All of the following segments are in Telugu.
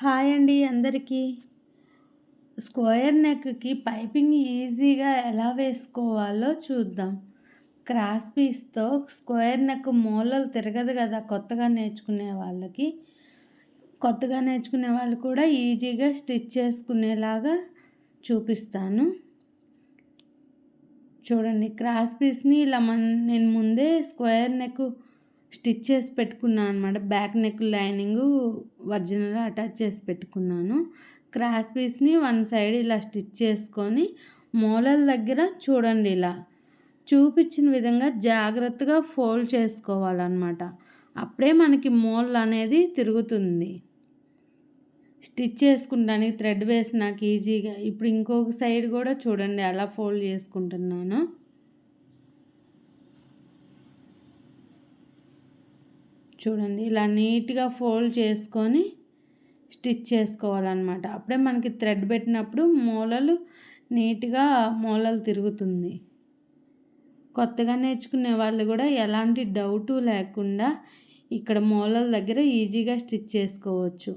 హాయ్ అండి అందరికీ. స్క్వేర్ నెక్కి పైపింగ్ ఈజీగా ఎలా వేసుకోవాలో చూద్దాం. క్రాస్ పీస్తో స్క్వేర్ నెక్ మూలలు తిరగదు కదా కొత్తగా నేర్చుకునే వాళ్ళకి. కొత్తగా నేర్చుకునే వాళ్ళు కూడా ఈజీగా స్టిచ్ చేసుకునేలాగా చూపిస్తాను. చూడండి క్రాస్ పీస్ని ఇలా మన నేను ముందే స్క్వేర్ నెక్ స్టిచ్ చేసి పెట్టుకున్నాను అనమాట back neck lining original attach చేసి పెట్టుకున్నాను. క్రాస్ పీస్ని వన్ సైడ్ ఇలా స్టిచ్ చేసుకొని మూలల దగ్గర చూడండి ఇలా. చూపించిన విధంగా జాగ్రత్తగా ఫోల్డ్ చేసుకోవాలన్నమాట. అప్పుడే మనకి మూలలు అనేది తిరుగుతుంది. స్టిచ్ చేసుకుంటానికి థ్రెడ్ వేసి నాకు ఈజీగా. ఇప్పుడు ఇంకొక సైడ్ కూడా చూడండి అలా ఫోల్డ్ చేసుకుంటున్నాను. చూడండి ఇలా నీట్గా ఫోల్డ్ చేసుకొని స్టిచ్ చేసుకోవాలన్నమాట. అప్పుడే మనకి థ్రెడ్ పెట్టినప్పుడు మూలలు నీట్గా మూలలు తిరుగుతుంది. కొత్తగా నేర్చుకునే వాళ్ళు కూడా ఎలాంటి డౌటు లేకుండా ఇక్కడ మూలల దగ్గర ఈజీగా స్టిచ్ చేసుకోవచ్చు.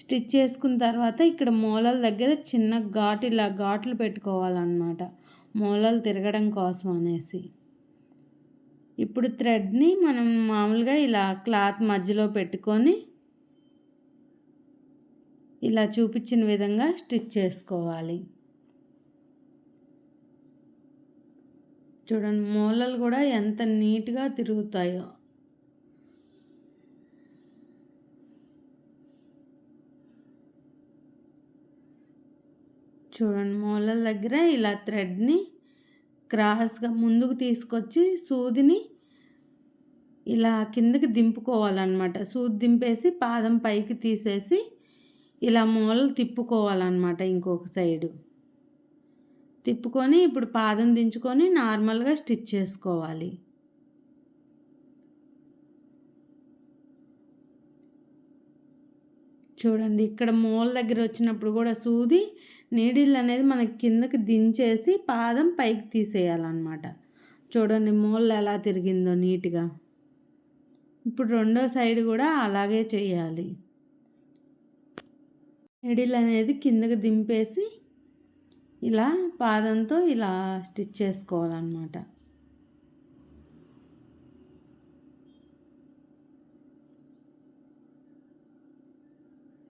స్టిచ్ చేసుకున్న తర్వాత ఇక్కడ మూలల దగ్గర చిన్న ఘాటు ఇలా ఘాట్లు పెట్టుకోవాలన్నమాట. మూలలు తిరగడం కోసం అనేసి. ఇప్పుడు థ్రెడ్ని మనం మామూలుగా ఇలా క్లాత్ మధ్యలో పెట్టుకొని ఇలా చూపించిన విధంగా స్టిచ్ చేసుకోవాలి. చూడండి మూలలు కూడా ఎంత నీట్గా తిరుగుతాయో. చూడండి మూలల దగ్గర ఇలా థ్రెడ్ని క్రాస్గా ముందుకు తీసుకొచ్చి సూదిని ఇలా కిందకి దింపుకోవాలన్నమాట. సూది దింపేసి పాదం పైకి తీసేసి ఇలా మూలలు తిప్పుకోవాలన్నమాట ఇంకొక సైడు. తిప్పుకొని ఇప్పుడు పాదం దించుకొని నార్మల్గా స్టిచ్ చేసుకోవాలి. చూడండి ఇక్కడ మూల దగ్గర వచ్చినప్పుడు కూడా సూది నీడిల్ అనేది మనకి కిందకి దించేసి పాదం పైకి తీసేయాలన్నమాట. చూడండి మూల ఎలా తిరిగిందో నీట్గా. ఇప్పుడు రెండో సైడ్ కూడా అలాగే చేయాలి. నీడిల్ అనేది కిందకి దింపేసి ఇలా పాదంతో ఇలా స్టిచ్ చేసుకోవాలన్నమాట.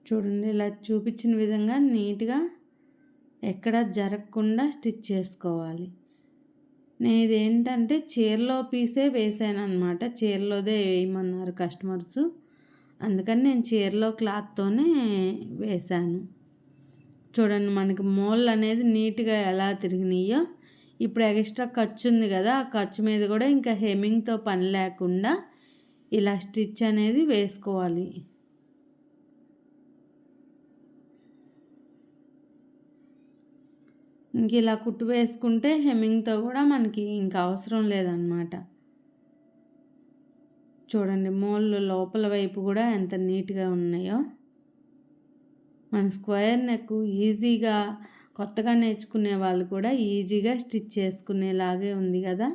చూడండి ఇలా చూపించిన విధంగా నీట్గా ఎక్కడ జరగకుండా స్టిచ్ చేసుకోవాలి. నేను ఇదేంటంటే చీరలో పీసే వేసాను అనమాట చీరలోదే వేయమన్నారు కస్టమర్స్. అందుకని నేను చీరలో క్లాత్తోనే వేశాను చూడండి మనకి మోళ్ళు అనేది నీట్గా ఎలా తిరిగినాయో. ఇప్పుడు ఎక్స్ట్రా ఖర్చు ఉంది కదా ఆ ఖర్చు మీద కూడా ఇంకా హెమ్మింగ్తో పని లేకుండా ఇలా స్టిచ్ అనేది వేసుకోవాలి. ఇంక ఇలా కుట్టు వేసుకుంటే హెమ్మింగ్తో కూడా మనకి ఇంకా అవసరం లేదన్నమాట చూడండి మోళ్ళు లోపల వైపు కూడా ఎంత నీట్గా ఉన్నాయో. మన స్క్వేర్ నెక్ ఈజీగా కొత్తగా నేర్చుకునే వాళ్ళు కూడా ఈజీగా స్టిచ్ చేసుకునేలాగే ఉంది కదా.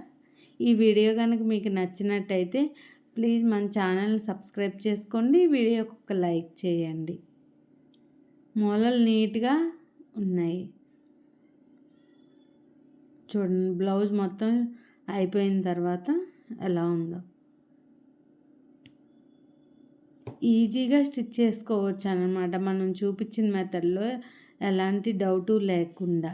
ఈ వీడియో కనుక మీకు నచ్చినట్టయితే ప్లీజ్ మన ఛానల్ని సబ్స్క్రైబ్ చేసుకోండి వీడియోకి ఒక లైక్ చేయండి. మూలలు నీట్గా ఉన్నాయి. చూడండి బ్లౌజ్ మొత్తం అయిపోయిన తర్వాత ఎలా ఉందో. ఈజీగా స్టిచ్ చేసుకోవచ్చు అనమాట మనం చూపించిన మెథడ్లో ఎలాంటి డౌటు లేకుండా.